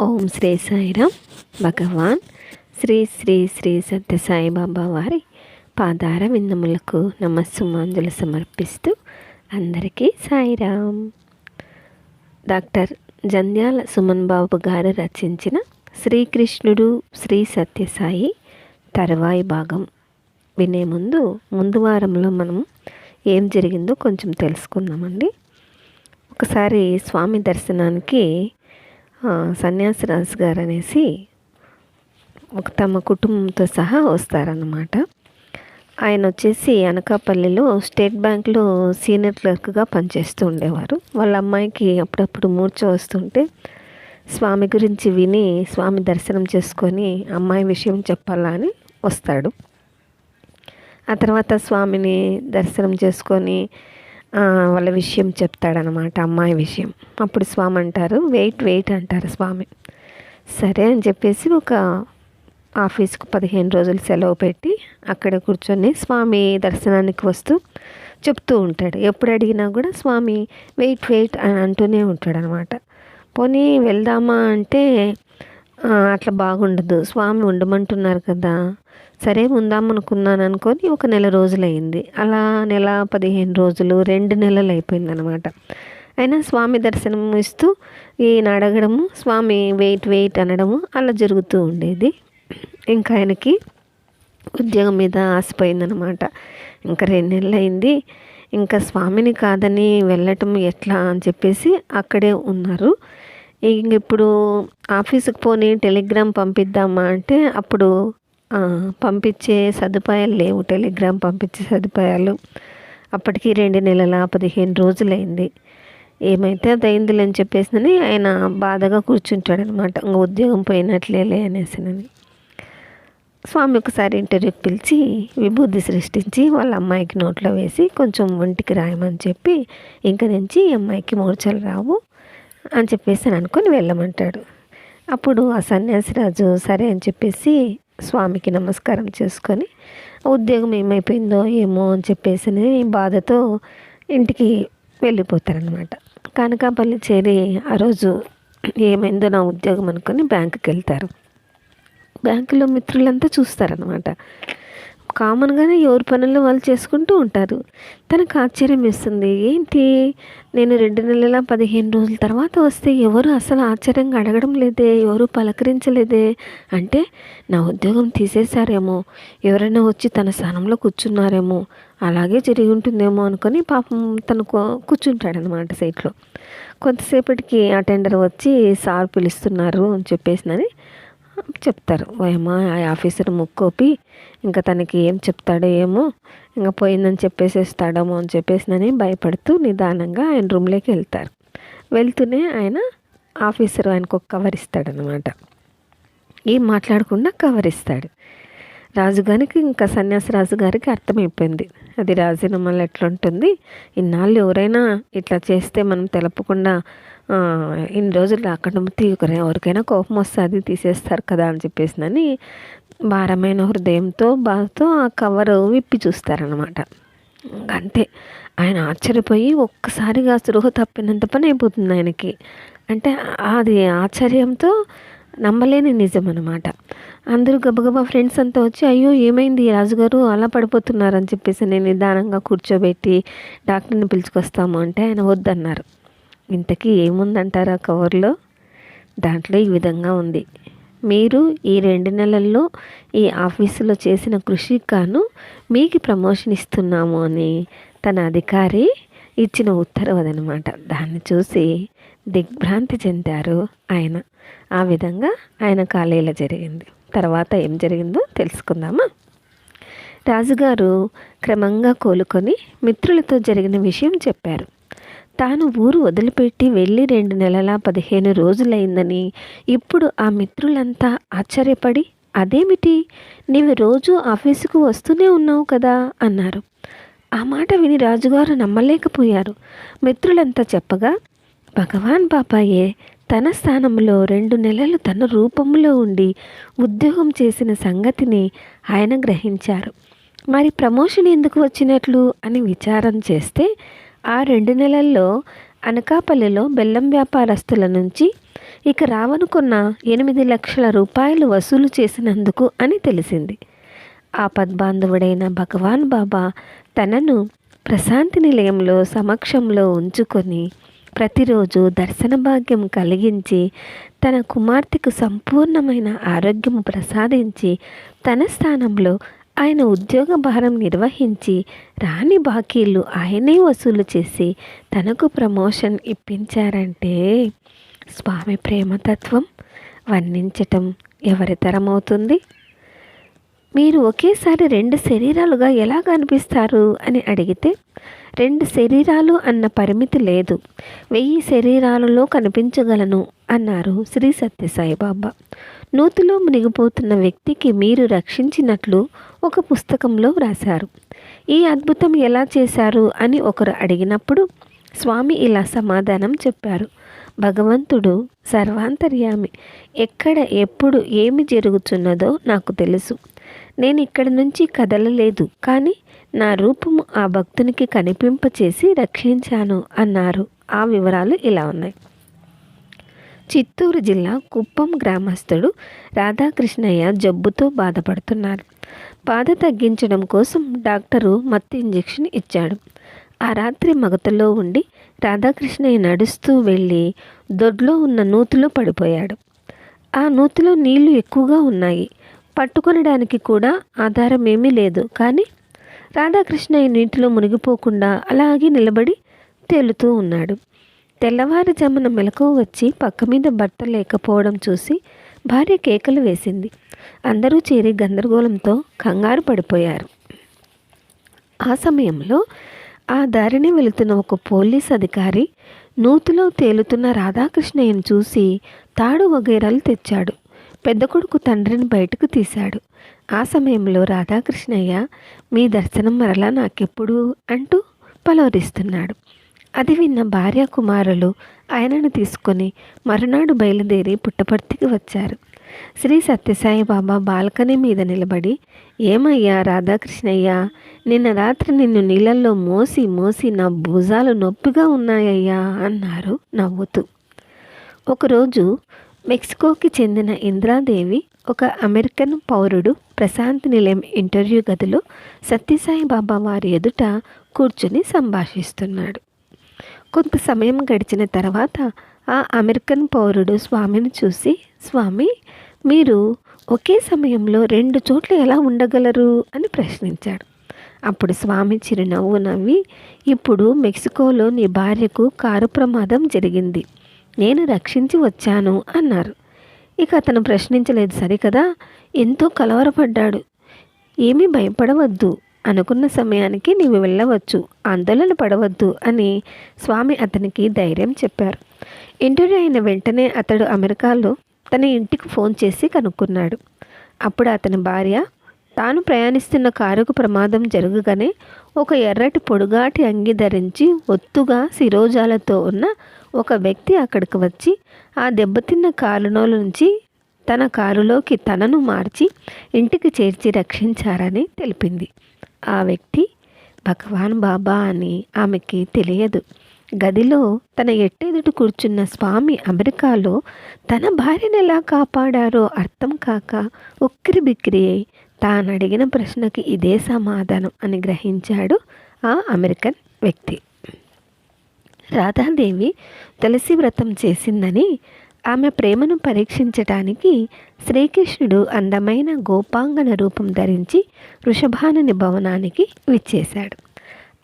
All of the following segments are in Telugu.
ఓం శ్రీ సాయిరామ్. భగవాన్ శ్రీ శ్రీ శ్రీ సత్య సాయిబాబా వారి పాదార విందములకు నమస్సుమాంజులు సమర్పిస్తూ అందరికీ సాయిరామ్. డాక్టర్ జంధ్యాల సుమన్ బాబు గారు రచించిన శ్రీకృష్ణుడు శ్రీ సత్యసాయి తర్వాయి భాగం. వినే ముందు ముందు వారంలో మనం ఏం జరిగిందో కొంచెం తెలుసుకుందామండి. ఒకసారి స్వామి దర్శనానికి సన్యాసిరాజు గారు అనేసి ఒక తమ కుటుంబంతో సహా వస్తారన్నమాట. ఆయన వచ్చేసి అనకాపల్లిలో స్టేట్ బ్యాంక్లో సీనియర్ క్లర్క్గా పనిచేస్తూ ఉండేవారు. వాళ్ళ అమ్మాయికి అప్పుడప్పుడు మూర్చ వస్తుంటే స్వామి గురించి విని స్వామి దర్శనం చేసుకొని అమ్మాయి విషయం చెప్పాలా అని వస్తాడు. ఆ తర్వాత స్వామిని దర్శనం చేసుకొని వాళ్ళ విషయం చెప్తాడనమాట అమ్మాయి విషయం. అప్పుడు స్వామి అంటారు వెయిట్ వెయిట్ అంటారు స్వామి. సరే అని చెప్పేసి ఒక ఆఫీస్కు పదిహేను రోజులు సెలవు పెట్టి అక్కడ కూర్చొని స్వామి దర్శనానికి వస్తూ చెప్తూ ఉంటాడు. ఎప్పుడు అడిగినా కూడా స్వామి వెయిట్ వెయిట్ అని అంటూనే ఉంటాడు అనమాట పోనీ వెళ్దామా అంటే అట్లా బాగుండదు స్వామి ఉండమంటున్నారు కదా సరే ఉందాం అనుకున్నాను అనుకొని ఒక నెల రోజులైంది అలా నెల పదిహేను రోజులు రెండు నెలలు అయిపోయింది అనమాట అయినా స్వామి దర్శనం ఇస్తూ ఈయన అడగడము స్వామి వెయిట్ వెయిట్ అనడము అలా జరుగుతూ ఉండేది. ఇంకా ఆయనకి ఉద్యోగం మీద ఆశపోయిందనమాట ఇంకా రెండు నెలలు అయింది ఇంకా స్వామిని కాదని వెళ్ళటం ఎట్లా అని చెప్పేసి అక్కడే ఉన్నారు. ఇంక ఇప్పుడు ఆఫీసుకు పోనీ టెలిగ్రామ్ పంపిద్దామా అంటే అప్పుడు పంపించే సదుపాయాలు లేవు. టెలిగ్రామ్ పంపించే సదుపాయాలు. అప్పటికి రెండు నెలల పదిహేను రోజులైంది. ఏమైతే అది అయిందిలే అని చెప్పేసి ఆయన బాధగా కూర్చుంటాడు అనమాట ఇంకా ఉద్యోగం పోయినట్లేలే అనేసినని. స్వామి ఒకసారి ఇంటర్వ్యూకి పిలిచి విభూతి సృష్టించి వాళ్ళ అమ్మాయికి నోట్లో వేసి కొంచెం ఒంటికి రాయమని చెప్పి ఇంక నుంచి ఈ అమ్మాయికి మూర్చలు రావు అని చెప్పేసి అనుకొని వెళ్ళమంటాడు. అప్పుడు ఆ సన్యాసిరాజు సరే అని చెప్పేసి స్వామికి నమస్కారం చేసుకొని ఉద్యోగం ఏమైపోయిందో ఏమో అని చెప్పేసి బాధతో ఇంటికి వెళ్ళిపోతారనమాట కనకాపల్లి చేరి ఆ రోజు ఏమైందో నా ఉద్యోగం అనుకొని బ్యాంకుకి వెళ్తారు. బ్యాంకులో మిత్రులంతా చూస్తారనమాట కామన్గానే ఎవరి పనుల్లో వాళ్ళు చేసుకుంటూ ఉంటారు. తనకు ఆశ్చర్యం ఇస్తుంది ఏంటి? నేను రెండు నెలల పదిహేను రోజుల తర్వాత వస్తే ఎవరు అసలు ఆశ్చర్యంగా అడగడం లేదే ఎవరు పలకరించలేదే? అంటే నా ఉద్యోగం తీసేశారేమో ఎవరైనా వచ్చి తన స్థానంలో కూర్చున్నారేమో అలాగే జరిగి ఉంటుందేమో అనుకొని పాపం తను కూర్చుంటాడనమాట సైట్లో. కొంతసేపటికి అటెండర్ వచ్చి సార్ పిలుస్తున్నారు అని చెప్పేసినని చెప్తారు. ఏమో ఆ ఆఫీసర్ ముక్కోపి ఇంకా తనకి ఏం చెప్తాడో ఏమో ఇంకా పోయిందని చెప్పేసేస్తాడేమో అని చెప్పేసినని భయపడుతూ నిదానంగా ఆయన రూమ్లోకి వెళ్తారు. వెళ్తూనే ఆయన ఆఫీసర్ ఆయనకు ఒక కవర్ ఇస్తాడనమాట ఏం మాట్లాడకుండా కవర్ ఇస్తాడు. రాజుగారికి ఇంకా సన్యాసి రాజుగారికి అర్థమైపోయింది. అది రాజీనామాలు ఎట్లుంటుంది? ఇన్నాళ్ళు ఎవరైనా ఇట్లా చేస్తే మనం తెలపకుండా ఇన్ని రోజులు రాకుండా ఎవరికైనా కోపం వస్తుంది తీసేస్తారు కదా అని చెప్పేసినని భారమైన హృదయంతో బాధతో ఆ కవర్ విప్పి చూస్తారనమాట అంతే. ఆయన ఆశ్చర్యపోయి ఒక్కసారిగా సృహ తప్పినంత పని అయిపోతుంది ఆయనకి. అంటే అది ఆశ్చర్యంతో నమ్మలేని నిజం అనమాట అందరూ గబగబా ఫ్రెండ్స్ అంతా వచ్చి అయ్యో ఏమైంది? రాజుగారు అలా పడిపోతున్నారని చెప్పేసి నేను నిదానంగా కూర్చోబెట్టి డాక్టర్ని పిలుచుకొస్తాము అంటే ఆయన వద్దన్నారు. ఇంతకీ ఏముందంటారు ఆ కవర్లో? దాంట్లో ఈ విధంగా ఉంది. మీరు ఈ రెండు నెలల్లో ఈ ఆఫీసులో చేసిన కృషి గాను మీకు ప్రమోషన్ ఇస్తున్నాము అని తన అధికారి ఇచ్చిన ఉత్తర్వు అదనమాట. దాన్ని చూసి దిగ్భ్రాంతి చెందారు ఆయన. ఆ విధంగా ఆయన కాలేలా జరిగింది. తర్వాత ఏం జరిగిందో తెలుసుకుందామా? రాజుగారు క్రమంగా కోలుకొని మిత్రులతో జరిగిన విషయం చెప్పారు. తాను ఊరు వదిలిపెట్టి వెళ్ళి రెండు నెలల పదిహేను రోజులైందని ఇప్పుడు ఆ మిత్రులంతా ఆశ్చర్యపడి అదేమిటి? నీవు రోజు ఆఫీసుకు వస్తూనే ఉన్నావు కదా? అన్నారు. ఆ మాట విని రాజుగారు నమ్మలేకపోయారు. మిత్రులంతా చెప్పగా భగవాన్ బాబాయే తన స్థానంలో రెండు నెలలు తన రూపంలో ఉండి ఉద్యోగం చేసిన సంగతిని ఆయన గ్రహించారు. మరి ప్రమోషన్ ఎందుకు వచ్చినట్లు? అని విచారం చేస్తే ఆ రెండు నెలల్లో అనకాపల్లిలో బెల్లం వ్యాపారస్తుల నుంచి ఇక రావనుకున్న ఎనిమిది లక్షల రూపాయలు వసూలు చేసినందుకు అని తెలిసింది. ఆపద్బాంధవుడైన భగవాన్ బాబా తనను ప్రశాంతి నిలయంలో సమక్షంలో ఉంచుకొని ప్రతిరోజు దర్శన భాగ్యం కలిగించి తన కుమార్తెకు సంపూర్ణమైన ఆరోగ్యము ప్రసాదించి తన స్థానంలో ఆయన ఉద్యోగ భారం నిర్వహించి రాని బాకీలు ఆయనే వసూలు చేసి తనకు ప్రమోషన్ ఇప్పించారంటే స్వామి ప్రేమతత్వం వర్ణించటం ఎవరి తరమవుతుంది? మీరు ఒకేసారి రెండు శరీరాలుగా ఎలా కనిపిస్తారు అని అడిగితే రెండు శరీరాలు అన్న పరిమితి లేదు. వెయ్యి శరీరాలలో కనిపించగలను అన్నారు శ్రీ సత్యసాయిబాబా నూతిలో మునిగిపోతున్న వ్యక్తికి మీరు రక్షించినట్లు ఒక పుస్తకంలో వ్రాశారు. ఈ అద్భుతం ఎలా చేశారు అని ఒకరు అడిగినప్పుడు స్వామి ఇలా సమాధానం చెప్పారు. భగవంతుడు సర్వాంతర్యామి. ఎక్కడ ఎప్పుడు ఏమి జరుగుతున్నదో నాకు తెలుసు. నేను ఇక్కడి నుంచి కదలలేదు కానీ నా రూపము ఆ భక్తునికి కనిపింపచేసి రక్షించాను అన్నారు. ఆ వివరాలు ఇలా ఉన్నాయి. చిత్తూరు జిల్లా కుప్పం గ్రామస్తుడు రాధాకృష్ణయ్య జబ్బుతో బాధపడుతున్నారు. బాధ తగ్గించడం కోసం డాక్టరు మత్తు ఇంజెక్షన్ ఇచ్చాడు. ఆ రాత్రి మగతలో ఉండి రాధాకృష్ణయ్య నడుస్తూ వెళ్ళి దొడ్లో ఉన్న నూతిలో పడిపోయాడు. ఆ నూతిలో నీళ్ళు ఎక్కువగా ఉన్నాయి. పట్టుకొనడానికి కూడా ఆధారం ఏమీ లేదు. కానీ రాధాకృష్ణయ్య నీటిలో మునిగిపోకుండా అలాగే నిలబడి తేలుతూ ఉన్నాడు. తెల్లవారుజామున మెలకువ వచ్చి పక్క మీద భర్త లేకపోవడం చూసి భార్య కేకలు వేసింది. అందరూ చేరి గందరగోళంతో కంగారు పడిపోయారు. ఆ సమయంలో ఆ దారిని వెళుతున్న ఒక పోలీస్ అధికారి నూతిలో తేలుతున్న రాధాకృష్ణయ్యను చూసి తాడు వగైరాలు తెచ్చాడు. పెద్ద కొడుకు తండ్రిని బయటకు తీశాడు. ఆ సమయంలో రాధాకృష్ణయ్య మీ దర్శనం మరలా నాకెప్పుడు? అంటూ పలవరిస్తున్నాడు. అది విన్న భార్య కుమారులు ఆయనను తీసుకొని మరునాడు బయలుదేరి పుట్టపర్తికి వచ్చారు. శ్రీ సత్యసాయి బాబా బాల్కనీ మీద నిలబడి ఏమయ్యా రాధాకృష్ణయ్య నిన్న రాత్రి నిన్ను నీళ్ళల్లో మోసి మోసి నా భుజాలు నొప్పిగా ఉన్నాయ్యా అన్నారు నవ్వుతూ. ఒకరోజు మెక్సికోకి చెందిన ఇంద్రాదేవి ఒక అమెరికన్ పౌరుడు ప్రశాంత్ నిలయం ఇంటర్వ్యూ గదిలో సత్యసాయి బాబా వారి ఎదుట కూర్చుని సంభాషిస్తున్నాడు. కొంత సమయం గడిచిన తర్వాత ఆ అమెరికన్ పౌరుడు స్వామిని చూసి స్వామి మీరు ఒకే సమయంలో రెండు చోట్ల ఎలా ఉండగలరు? అని ప్రశ్నించాడు. అప్పుడు స్వామి చిరునవ్వు నవ్వి ఇప్పుడు మెక్సికోలో నీ భార్యకు కారు ప్రమాదం జరిగింది. నేను రక్షించి వచ్చాను అన్నారు. ఇక అతను ప్రశ్నించలేదు సరికదా? ఎంతో కలవరపడ్డాడు. ఏమీ భయపడవద్దు. అనుకున్న సమయానికి నీవు వెళ్ళవచ్చు. ఆందోళన పడవద్దు అని స్వామి అతనికి ధైర్యం చెప్పారు. ఇంటర్వ్యూ అయిన వెంటనే అతడు అమెరికాలో తన ఇంటికి ఫోన్ చేసి కనుక్కున్నాడు. అప్పుడు అతని భార్య తాను ప్రయాణిస్తున్న కారుకు ప్రమాదం జరగగానే ఒక ఎర్రటి పొడుగాటి అంగి ధరించి ఒత్తుగా శిరోజాలతో ఉన్న ఒక వ్యక్తి అక్కడికి వచ్చి ఆ దెబ్బతిన్న కారులో నుంచి తన కారులోకి తనను మార్చి ఇంటికి చేర్చి రక్షించారని తెలిపింది. ఆ వ్యక్తి భగవాన్ బాబా అని ఆమెకి తెలియదు. గదిలో తన ఎట్టెదుటి కూర్చున్న స్వామి అమెరికాలో తన భార్యను ఎలా కాపాడారో అర్థం కాక ఉక్కిరి బిక్కిరి అయి తాను అడిగిన ప్రశ్నకి ఇదే సమాధానం అని గ్రహించాడు ఆ అమెరికన్ వ్యక్తి. రాధాదేవి తులసి వ్రతం చేసిందని ఆమె ప్రేమను పరీక్షించటానికి శ్రీకృష్ణుడు అందమైన గోపాంగన రూపం ధరించి వృషభానుని భవనానికి విచ్చేశాడు.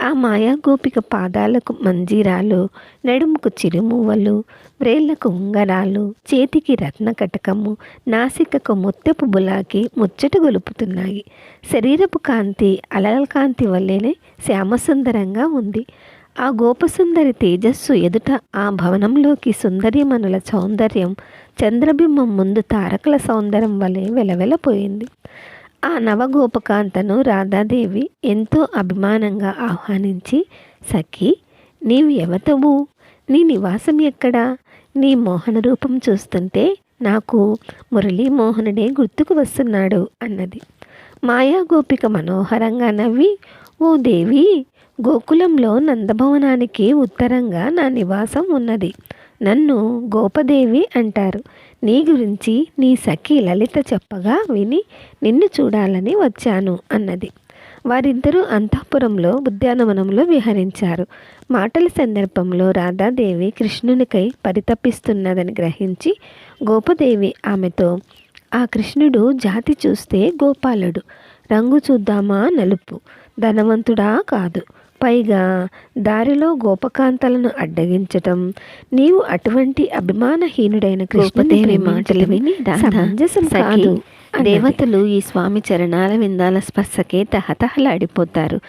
ఆ మాయా గోపిక పాదాలకు మంజీరాలు నడుముకు చిరుమువ్వలు వ్రేళ్ళకు ఉంగరాలు చేతికి రత్న కటకము నాసికకు ముత్తెపు బులాకి ముచ్చట గొలుపుతున్నాయి. శరీరపు కాంతి అలల కాంతి వల్లేనే శ్యామసుందరంగా ఉంది. ఆ గోపసుందరి తేజస్సు ఎదుట ఆ భవనంలోకి సుందరిమనుల సౌందర్యం చంద్రబింబం ముందు తారకల సౌందర్యం వలె వెలవెలపోయింది. ఆ నవగోపకాంతను రాధాదేవి ఎంతో అభిమానంగా ఆహ్వానించి సఖి నీవు ఎవతవు? నీ నివాసం ఎక్కడా? నీ మోహన రూపం చూస్తుంటే నాకు మురళీమోహనుడే గుర్తుకు వస్తున్నాడు అన్నది. మాయా గోపిక మనోహరంగా నవ్వి ఓ దేవి గోకులంలో నందభవనానికి ఉత్తరంగా నా నివాసం ఉన్నది. నన్ను గోపదేవి అంటారు. నీ గురించి నీ సఖి లలిత చెప్పగా విని నిన్ను చూడాలని వచ్చాను అన్నది. వారిద్దరూ అంతఃపురంలో ఉద్యానవనంలో విహరించారు. మాటల సందర్భంలో రాధాదేవి కృష్ణునికై పరితపిస్తున్నదని గ్రహించి గోపదేవి ఆమెతో ఆ కృష్ణుడు జాతి చూస్తే గోపాలుడు. రంగు చూద్దామా నలుపు. ధనవంతుడా కాదు. పైగా దారిలో గోపకాంతలను అడ్డగించటం నీవు అటువంటి అభిమానహీనుడైన కృష్ణదేవి మాటలు విని సమంజసం కాదు దేవతలు ఈ స్వామి చరణాల విందాల స్పర్శకే తహతహలాడిపోతారు.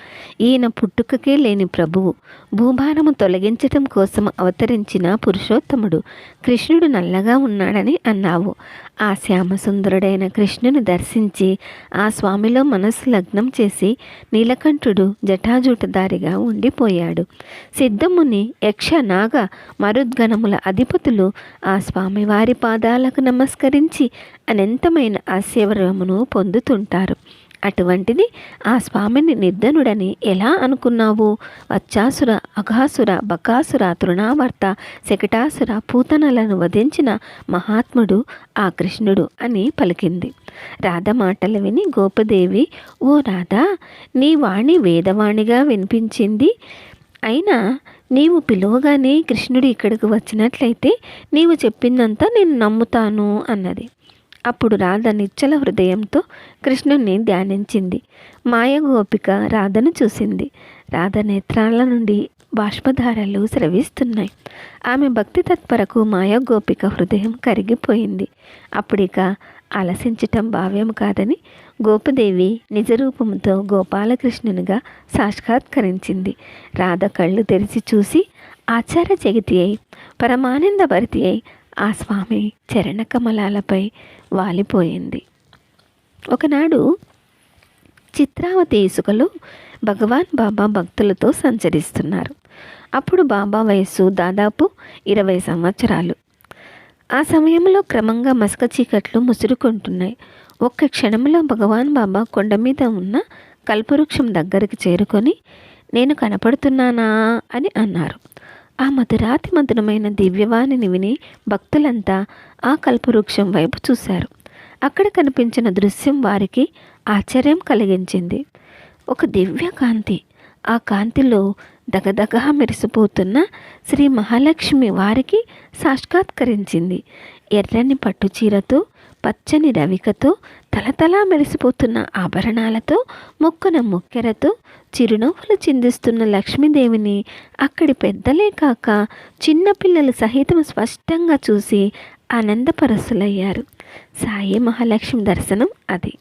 ఈయన పుట్టుకకే లేని ప్రభువు. భూభారము తొలగించటం కోసం అవతరించిన పురుషోత్తముడు. కృష్ణుడు నల్లగా ఉన్నాడని అన్నావు. ఆ శ్యామసుందరుడైన కృష్ణుని దర్శించి ఆ స్వామిలో మనస్సు లగ్నం చేసి నీలకంఠుడు జటాజూటదారిగా ఉండిపోయాడు. సిద్ధముని యక్ష నాగ మరుద్గణముల అధిపతులు ఆ స్వామివారి పాదాలకు నమస్కరించి అనంతమైన ఆశీర్వమును పొందుతుంటారు. అటువంటిది ఆ స్వామిని నిర్ధనుడని ఎలా అనుకున్నావు? వచ్చాసుర అఘాసుర బకాసుర తృణావర్త శకటాసుర పూతనలను వధించిన మహాత్ముడు ఆ కృష్ణుడు అని పలికింది. రాధ మాటలు విని గోపదేవి ఓ రాధా నీ వాణి వేదవాణిగా వినిపించింది. అయినా నీవు పిలువగానే కృష్ణుడు ఇక్కడికి వచ్చినట్లయితే నీవు చెప్పిందంతా నేను నమ్ముతాను అన్నది. అప్పుడు రాధ నిశ్చల హృదయంతో కృష్ణుణ్ణి ధ్యానించింది. మాయ గోపిక రాధను చూసింది. రాధ నేత్రాల నుండి బాష్పధారలు స్రవిస్తున్నాయి. ఆమె భక్తి తత్పరకు మాయ గోపిక హృదయం కరిగిపోయింది. అప్పుడిక ఆలసించటం భావ్యం కాదని గోపదేవి నిజరూపంతో గోపాలకృష్ణునిగా సాక్షాత్కరించింది. రాధ కళ్ళు తెరిచి చూసి ఆచార జగతి అయి పరమానంద భరితి అయి ఆ స్వామి చరణ కమలాలపై వాలిపోయింది. ఒకనాడు చిత్రావతి ఇసుకలో భగవాన్ బాబా భక్తులతో సంచరిస్తున్నారు. అప్పుడు బాబా వయస్సు దాదాపు ఇరవై సంవత్సరాలు. ఆ సమయంలో క్రమంగా మసక చీకట్లు ముసురుకుంటున్నాయి. ఒక్క క్షణంలో భగవాన్ బాబా కొండ మీద ఉన్న కల్పవృక్షం దగ్గరికి చేరుకొని నేను కనపడుతున్నానా? అని అన్నారు. ఆ మధురాతి మధురమైన దివ్యవాణిని విని భక్తులంతా ఆ కల్పవృక్షం వైపు చూశారు. అక్కడ కనిపించిన దృశ్యం వారికి ఆశ్చర్యం కలిగించింది. ఒక దివ్య కాంతి. ఆ కాంతిలో దగదగా మెరిసిపోతున్న శ్రీ మహాలక్ష్మి వారికి సాక్షాత్కరించింది. ఎర్రని పట్టు చీరతో పచ్చని రవికతో తలతలా మెరిసిపోతున్న ఆభరణాలతో మొక్కన మొక్కెరతో చిరునవ్వులు చిందిస్తున్న లక్ష్మీదేవిని అక్కడి పెద్దలే కాక చిన్నపిల్లలు సహితం స్పష్టంగా చూసి ఆనందపరసులయ్యారు. సాయి మహాలక్ష్మి దర్శనం అది.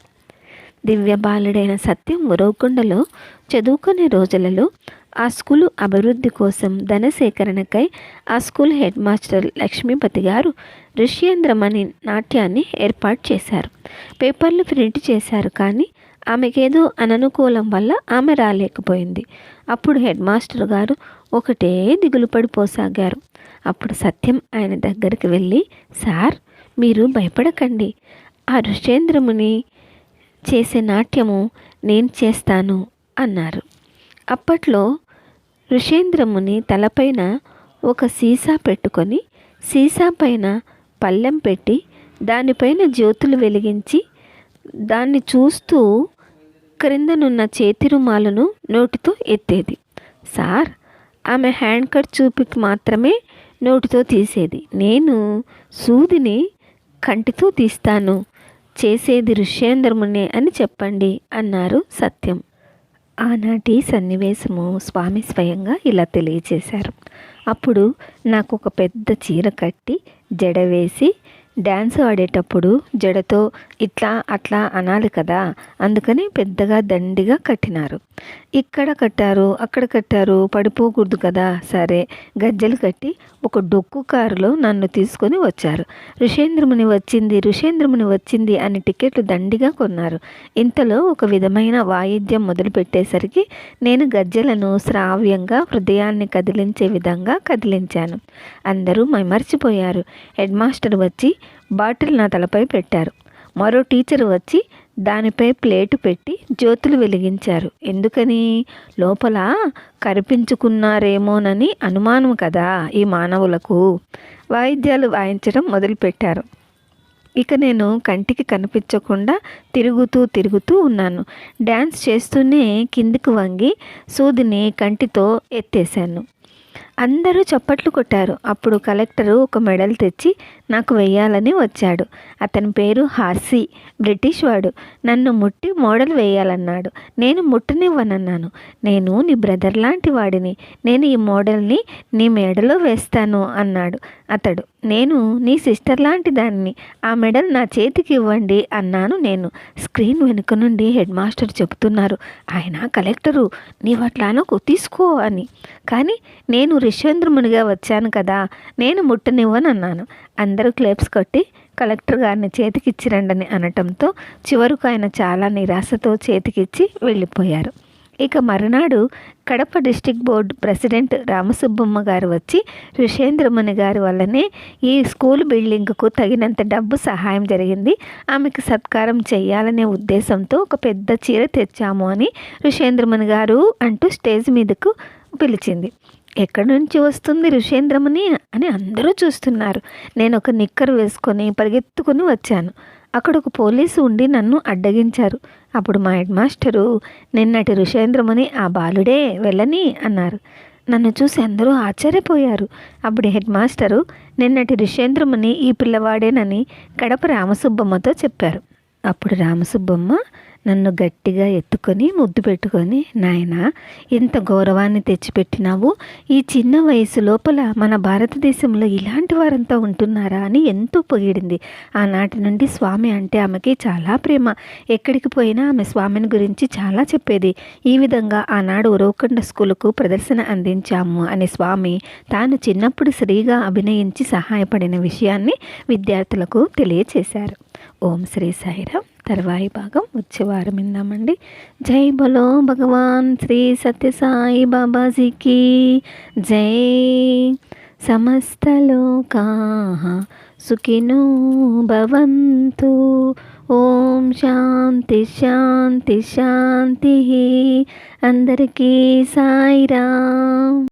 దివ్య బాలుడైన సత్యం ఉరవకొండలో చదువుకునే రోజులలో ఆ స్కూలు అభివృద్ధి కోసం ధన సేకరణకై ఆ స్కూల్ హెడ్ మాస్టర్ లక్ష్మీపతి గారు ఋష్యేంద్రమణి నాట్యాన్ని ఏర్పాటు చేశారు. పేపర్లు ప్రింట్ చేశారు కానీ ఆమెకేదో అననుకూలం వల్ల ఆమె రాలేకపోయింది. అప్పుడు హెడ్ మాస్టర్ గారు ఒకటే దిగులు పడిపోసాగారు. అప్పుడు సత్యం ఆయన దగ్గరికి వెళ్ళి సార్ మీరు భయపడకండి. ఆ ఋషేంద్రముని చేసే నాట్యము నేను చేస్తాను అన్నారు. అప్పట్లో ఋషేంద్రముని తలపైన ఒక సీసా పెట్టుకొని సీసా పైన పళ్ళెం పెట్టి దానిపైన జ్యోతులు వెలిగించి దాన్ని చూస్తూ క్రిందనున్న చేతి రుమాలను నోటితో ఎత్తేది. సార్ ఆమె హ్యాండ్ కట్ చూపికి మాత్రమే నోటితో తీసేది. నేను సూదిని కంటితో తీస్తాను. చేసేది ఋష్యేంద్రమునే అని చెప్పండి అన్నారు సత్యం. ఆనాటి సన్నివేశము స్వామి స్వయంగా ఇలా తెలియచేశారు. అప్పుడు నాకు ఒక పెద్ద చీర కట్టి జడ వేసి డ్యాన్స్ ఆడేటప్పుడు జడతో ఇట్లా అట్లా అనాలి కదా అందుకని పెద్దగా దండిగా కట్టినారు. ఇక్కడ కట్టారు అక్కడ కట్టారు పడిపోకూడదు కదా? సరే. గజ్జలు కట్టి ఒక డొక్కు కారులో నన్ను తీసుకొని వచ్చారు. ఋషేంద్రముని వచ్చింది ఋషేంద్రముని వచ్చింది అని టికెట్లు దండిగా కొన్నారు. ఇంతలో ఒక విధమైన వాయిద్యం మొదలుపెట్టేసరికి నేను గజ్జలను శ్రావ్యంగా హృదయాన్ని కదిలించే విధంగా కదిలించాను. అందరూ మైమర్చిపోయారు హెడ్ మాస్టర్ వచ్చి బాటిల్ నా తలపై పెట్టారు. మరో టీచర్ వచ్చి దానిపై ప్లేటు పెట్టి జ్యోతులు వెలిగించారు. ఎందుకని? లోపల కరిపించుకున్నారేమోనని అనుమానం కదా ఈ మానవులకు. వాయిద్యాలు వాయించడం మొదలుపెట్టారు. ఇక నేను కంటికి కనిపించకుండా తిరుగుతూ తిరుగుతూ ఉన్నాను. డ్యాన్స్ చేస్తూనే కిందికి వంగి సూదిని కంటితో ఎత్తేసాను అందరూ చప్పట్లు కొట్టారు. అప్పుడు కలెక్టరు ఒక మెడల్ తెచ్చి నాకు వెయ్యాలని వచ్చాడు. అతని పేరు హాసీ బ్రిటిష్ వాడు. నన్ను ముట్టి మోడల్ వేయాలన్నాడు నేను ముట్టనివ్వనన్నాను. నేను నీ బ్రదర్ లాంటి వాడిని. నేను ఈ మోడల్ని నీ మెడలో వేస్తాను అన్నాడు అతడు. నేను నీ సిస్టర్ లాంటి దాన్ని. ఆ మెడల్ నా చేతికి ఇవ్వండి అన్నాను నేను. స్క్రీన్ వెనుక నుండి హెడ్ మాస్టర్ చెబుతున్నారు ఆయన కలెక్టరు నీవట్లానకు తీసుకో అని. కానీ నేను విశ్వేంద్రమునిగా వచ్చాను కదా నేను ముట్టనివ్వనన్నాను అందరూ క్లేప్స్ కొట్టి కలెక్టర్ గారిని చేతికిచ్చిరండని అనటంతో చివరకు ఆయన చాలా నిరాశతో చేతికిచ్చి వెళ్ళిపోయారు. ఇక మరునాడు Kadapa district board president Ramasubbamma garu వచ్చి ఋషేంద్రమణి గారి వల్లనే ఈ స్కూల్ బిల్డింగ్కు తగినంత డబ్బు సహాయం జరిగింది. ఆమెకు సత్కారం చేయాలనే ఉద్దేశంతో ఒక పెద్ద చీర తెచ్చాము అని ఋషేంద్రమణి గారు అంటూ స్టేజ్ మీదకు పిలిచింది. ఎక్కడి నుంచి వస్తుంది ఋషేంద్రముని అని అందరూ చూస్తున్నారు. నేను ఒక నిక్కర్ వేసుకొని పరిగెత్తుకొని వచ్చాను. అక్కడ ఒక పోలీసు ఉండి నన్ను అడ్డగించారు. అప్పుడు మా హెడ్ మాస్టరు నిన్నటి ఋషేంద్రముని ఆ బాలుడే వెళ్ళని అన్నారు. నన్ను చూసి అందరూ ఆశ్చర్యపోయారు. అప్పుడు హెడ్ మాస్టరు నిన్నటి ఋషేంద్రముని ఈ పిల్లవాడేనని కడప రామసుబ్బమ్మతో చెప్పారు. అప్పుడు రామసుబ్బమ్మ నన్ను గట్టిగా ఎత్తుకొని ముద్దు పెట్టుకొని నాయన ఇంత గౌరవాన్ని తెచ్చిపెట్టినావు? ఈ చిన్న వయసు లోపల మన భారతదేశంలో ఇలాంటి వారంతా ఉంటున్నారా? అని ఎంతో పొగిడింది. ఆనాటి నుండి స్వామి అంటే ఆమెకి చాలా ప్రేమ. ఎక్కడికి పోయినా ఆమె స్వామిని గురించి చాలా చెప్పేది. ఈ విధంగా ఆనాడు ఉరవకొండ స్కూలుకు ప్రదర్శన అందించాము అని స్వామి తాను చిన్నప్పుడు శ్రీగా అభినయించి సహాయపడిన విషయాన్ని విద్యార్థులకు తెలియచేశారు. ఓం శ్రీ సాయిరామ్. తర్వాయి భాగం వచ్చే వారం విందామండి. జై బలో భగవాన్ శ్రీ సత్యసాయి బాబాజీకి. జై సమస్తలోకా సుఖినో భవంతు. ఓం శాంతి శాంతి శాంతి. అందరికీ సాయిరామ్.